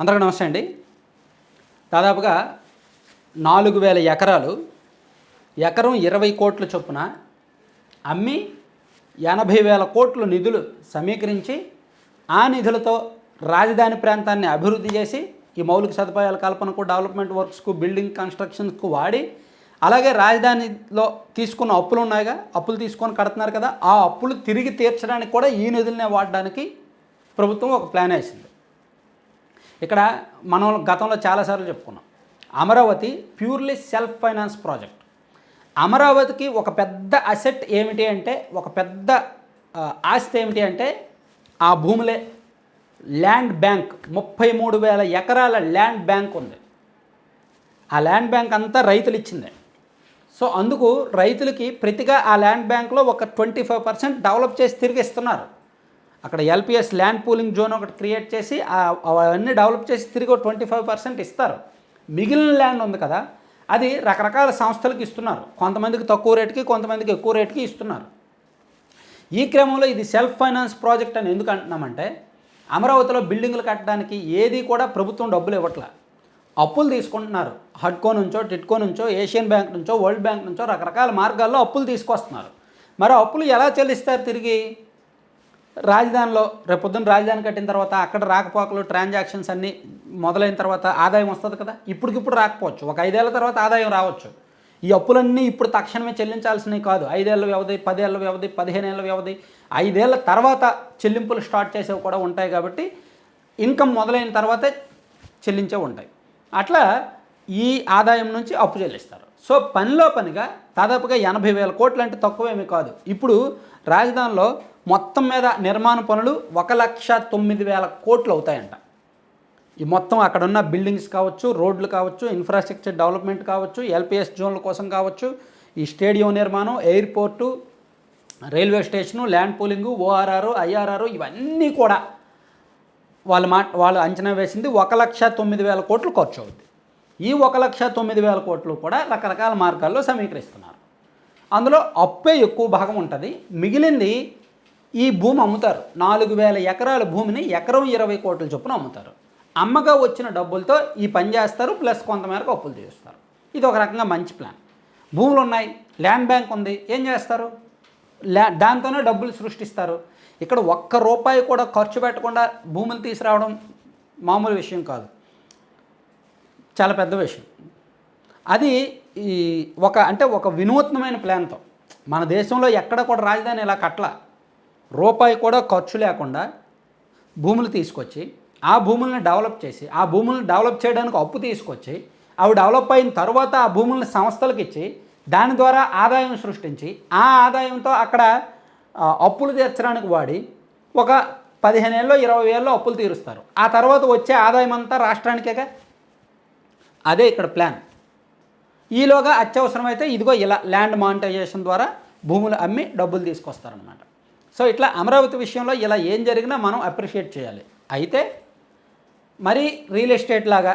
అందరికీ నమస్తే అండి. దాదాపుగా నాలుగు వేల ఎకరాలు ఎకరం ఇరవై కోట్ల చొప్పున అమ్మి ఎనభై వేల కోట్ల నిధులు సమీకరించి ఆ నిధులతో రాజధాని ప్రాంతాన్ని అభివృద్ధి చేసి ఈ మౌలిక సదుపాయాల కల్పనకు డెవలప్మెంట్ వర్క్స్కు బిల్డింగ్ కన్స్ట్రక్షన్స్కు వాడి అలాగే రాజధానిలో తీసుకున్న అప్పులు ఉన్నాయిగా అప్పులు తీసుకొని కడుతున్నారు కదా ఆ అప్పులు తిరిగి తీర్చడానికి కూడా ఈ నిధులనే వాడడానికి ప్రభుత్వం ఒక ప్లాన్ వేసింది. ఇక్కడ మనం గతంలో చాలాసార్లు చెప్పుకున్నాం. Amaravati purely self finance project. అమరావతికి ఒక పెద్ద అసెట్ ఏమిటి అంటే ఒక పెద్ద ఆస్తి ఏమిటి అంటే ఆ భూములే. ల్యాండ్ బ్యాంక్ ముప్పై మూడు వేల ఎకరాల ల్యాండ్ బ్యాంక్ ఉంది. ఆ ల్యాండ్ బ్యాంక్ అంతా రైతులు ఇచ్చింది సో అందుకు రైతులకి ప్రతిగా ఆ ల్యాండ్ బ్యాంక్లో ఒక ట్వంటీ ఫైవ్ పర్సెంట్ డెవలప్ చేసి తిరిగి ఇస్తున్నారు అక్కడ ఎల్పిఎస్ ల్యాండ్ పూలింగ్ జోన్ ఒకటి క్రియేట్ చేసి అవన్నీ డెవలప్ చేసి తిరిగి ట్వంటీ ఫైవ్ పర్సెంట్ ఇస్తారు. మిగిలిన ల్యాండ్ ఉంది కదా అది రకరకాల సంస్థలకు ఇస్తున్నారు. కొంతమందికి తక్కువ రేటుకి కొంతమందికి ఎక్కువ రేటుకి ఇస్తున్నారు. ఈ క్రమంలో ఇది సెల్ఫ్ ఫైనాన్స్ ప్రాజెక్ట్ అని ఎందుకు అంటున్నామంటే అమరావతిలో బిల్డింగులు కట్టడానికి ఏది కూడా ప్రభుత్వం డబ్బులు ఇవ్వట్లే. అప్పులు తీసుకుంటున్నారు. హడ్కో నుంచో టిట్కో నుంచో ఏషియన్ బ్యాంక్ నుంచో వరల్డ్ బ్యాంక్ నుంచో రకరకాల మార్గాల్లో అప్పులు తీసుకొస్తున్నారు. మరి అప్పులు ఎలా చెల్లిస్తారు తిరిగి? రాజధానిలో రేపొద్దున రాజధాని కట్టిన తర్వాత అక్కడ రాకపోకలు ట్రాన్సాక్షన్స్ అన్నీ మొదలైన తర్వాత ఆదాయం వస్తుంది కదా? ఇప్పటికిప్పుడు రాకపోవచ్చు. ఒక ఐదేళ్ళ తర్వాత ఆదాయం రావచ్చు. ఈ అప్పులన్నీ ఇప్పుడు తక్షణమే చెల్లించాల్సినవి కాదు. ఐదేళ్ళ వ్యవధి పదేళ్ళ వ్యవధి పదిహేనేళ్ళ వ్యవధి ఐదేళ్ళ తర్వాత చెల్లింపులు స్టార్ట్ చేసేవి కూడా ఉంటాయి కాబట్టి ఇన్కమ్ మొదలైన తర్వాతే చెల్లించే ఉంటాయి. అట్లా ఈ ఆదాయం నుంచి అప్పు చెల్లిస్తారు. సో పనిలో పనిగా దాదాపుగా ఎనభై వేల కోట్లు అంటే తక్కువేమీ కాదు. ఇప్పుడు రాజధానిలో మొత్తం మీద నిర్మాణ పనులు ఒక లక్ష తొమ్మిది వేల కోట్లు అవుతాయంట. ఈ మొత్తం అక్కడ ఉన్న బిల్డింగ్స్ కావచ్చు రోడ్లు కావచ్చు ఇన్ఫ్రాస్ట్రక్చర్ డెవలప్మెంట్ కావచ్చు ఎల్పిఎస్ జోన్ల కోసం కావచ్చు ఈ స్టేడియం నిర్మాణం airport railway station land pooling ORR IRR ఇవన్నీ కూడా వాళ్ళు మా వాళ్ళు అంచనా వేసింది ఒక లక్ష తొమ్మిది వేల కోట్లు ఖర్చు అవుద్ది. ఈ ఒక లక్ష తొమ్మిది వేల కోట్లు కూడా రకరకాల మార్గాల్లో సమీకరిస్తున్నారు. అందులో అప్పే ఎక్కువ భాగం ఉంటుంది. మిగిలింది ఈ భూమి అమ్ముతారు. నాలుగు వేల ఎకరాల భూమిని ఎకరం ఇరవై కోట్ల చొప్పున అమ్ముతారు. అమ్మగా వచ్చిన డబ్బులతో ఈ పని చేస్తారు ప్లస్ కొంతమేరకు అప్పులు తీస్తారు ఇది ఒక రకంగా మంచి ప్లాన్. భూములు ఉన్నాయి ల్యాండ్ బ్యాంక్ ఉంది ఏం చేస్తారు? ల్యా దాంతోనే డబ్బులు సృష్టిస్తారు. ఇక్కడ ఒక్క రూపాయి కూడా ఖర్చు పెట్టకుండా భూములు తీసుకురావడం మామూలు విషయం కాదు. చాలా పెద్ద విషయం. అది ఈ ఒక అంటే ఒక వినూత్నమైన ప్లాన్తో. మన దేశంలో ఎక్కడ కూడా రాజధాని ఇలా కట్ల రూపాయి కూడా ఖర్చు లేకుండా భూములు తీసుకొచ్చి ఆ భూములను డెవలప్ చేసి ఆ భూములను డెవలప్ చేయడానికి అప్పు తీసుకొచ్చి అవి డెవలప్ అయిన తర్వాత ఆ భూములను సంస్థలకు ఇచ్చి దాని ద్వారా ఆదాయం సృష్టించి ఆ ఆదాయంతో అక్కడ అప్పులు తీర్చడానికి వాడి ఒక పదిహేను ఏళ్ళు ఇరవై ఏళ్ళు అప్పులు తీరుస్తారు. ఆ తర్వాత వచ్చే ఆదాయం అంతా రాష్ట్రానికేగా? అదే ఇక్కడ ప్లాన్. ఈలోగా అత్యవసరమైతే ఇదిగో ఇలా ల్యాండ్ మానిటైజేషన్ ద్వారా భూములు అమ్మి డబ్బులు తీసుకొస్తారనమాట సో ఇట్లా అమరావతి విషయంలో ఇలా ఏం జరిగినా మనం అప్రిషియేట్ చేయాలి. అయితే మరి రియల్ ఎస్టేట్ లాగా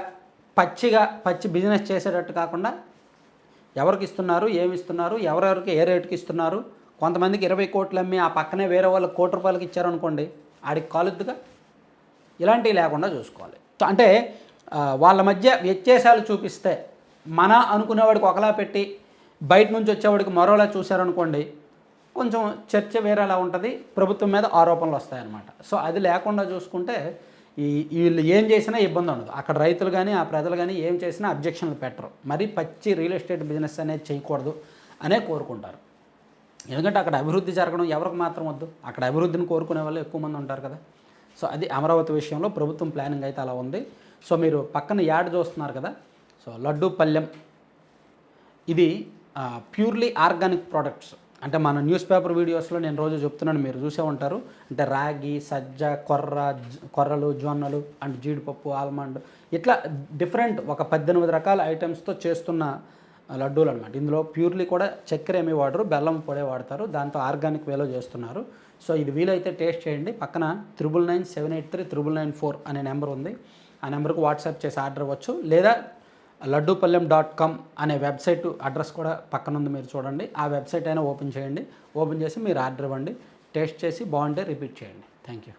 పచ్చిగా పచ్చి బిజినెస్ చేసేటట్టు కాకుండా ఎవరికి ఇస్తున్నారు ఏమి ఇస్తున్నారు ఎవరెవరికి ఏ రేటుకి ఇస్తున్నారు కొంతమందికి ఇరవై కోట్లు అమ్మి ఆ పక్కనే వేరే వాళ్ళకి కోటి రూపాయలకి ఇచ్చారనుకోండి ఆడికి కాలుద్దుగా. ఇలాంటివి లేకుండా చూసుకోవాలి. అంటే వాళ్ళ మధ్య వ్యత్యాసాలు చూపిస్తే మన అనుకునేవాడికి ఒకలా పెట్టి బయట నుంచి వచ్చేవాడికి మరోలా చూశారనుకోండి కొంచెం చర్చ వేరేలా ఉంటుంది. ప్రభుత్వం మీద ఆరోపణలు వస్తాయన్నమాట. సో అది లేకుండా చూసుకుంటే ఈ వీళ్ళు ఏం చేసినా ఇబ్బంది ఉండదు. అక్కడ రైతులు కానీ ఆ ప్రజలు కానీ ఏం చేసినా అబ్జెక్షన్లు పెట్టరు. మరి పచ్చి రియల్ ఎస్టేట్ బిజినెస్ అనేది చేయకూడదు అనే కోరుకుంటారు. ఎందుకంటే అక్కడ అభివృద్ధి జరగడం ఎవరికి మాత్రం వద్దు. అక్కడ అభివృద్ధిని కోరుకునే వాళ్ళు ఎక్కువ మంది ఉంటారు కదా. సో అది అమరావతి విషయంలో ప్రభుత్వం ప్లానింగ్ అయితే అలా ఉంది. సో మీరు పక్కన యాడ్ చూస్తున్నారు కదా. సో లడ్డు పల్లెం ఇది ప్యూర్లీ ఆర్గానిక్ ప్రోడక్ట్స్. అంటే మన న్యూస్ పేపర్ వీడియోస్లో నేను రోజు చెప్తున్నాను మీరు చూసే ఉంటారు. అంటే రాగి సజ్జ కొర్ర జ- కొర్రలు జొన్నలు అండ్ జీడిపప్పు ఆల్మండ్ ఇట్లా డిఫరెంట్ ఒక పద్దెనిమిది రకాల ఐటమ్స్తో చేస్తున్న లడ్డూలు అనమాట ఇందులో ప్యూర్లీ కూడా చక్కెర ఏమి వాడరు బెల్లం పొడే వాడతారు. దాంతో ఆర్గానిక్ వేలో చేస్తున్నారు. సో ఇది వీలైతే టేస్ట్ చేయండి. పక్కన triple nine seven eight three triple nine four అనే నెంబర్ ఉంది. ఆ నెంబర్కి వాట్సాప్ చేసి ఆర్డర్ ఇవ్వచ్చు లేదా లడ్డూపల్లెం డాట్ కామ్ అనే వెబ్సైట్ అడ్రస్ కూడా పక్కన ఉంది మీరు చూడండి. ఆ వెబ్సైట్ అయినా ఓపెన్ చేయండి. ఓపెన్ చేసి మీరు ఆర్డర్ ఇవ్వండి. టేస్ట్ చేసి బాగుంటే రిపీట్ చేయండి. Thank you.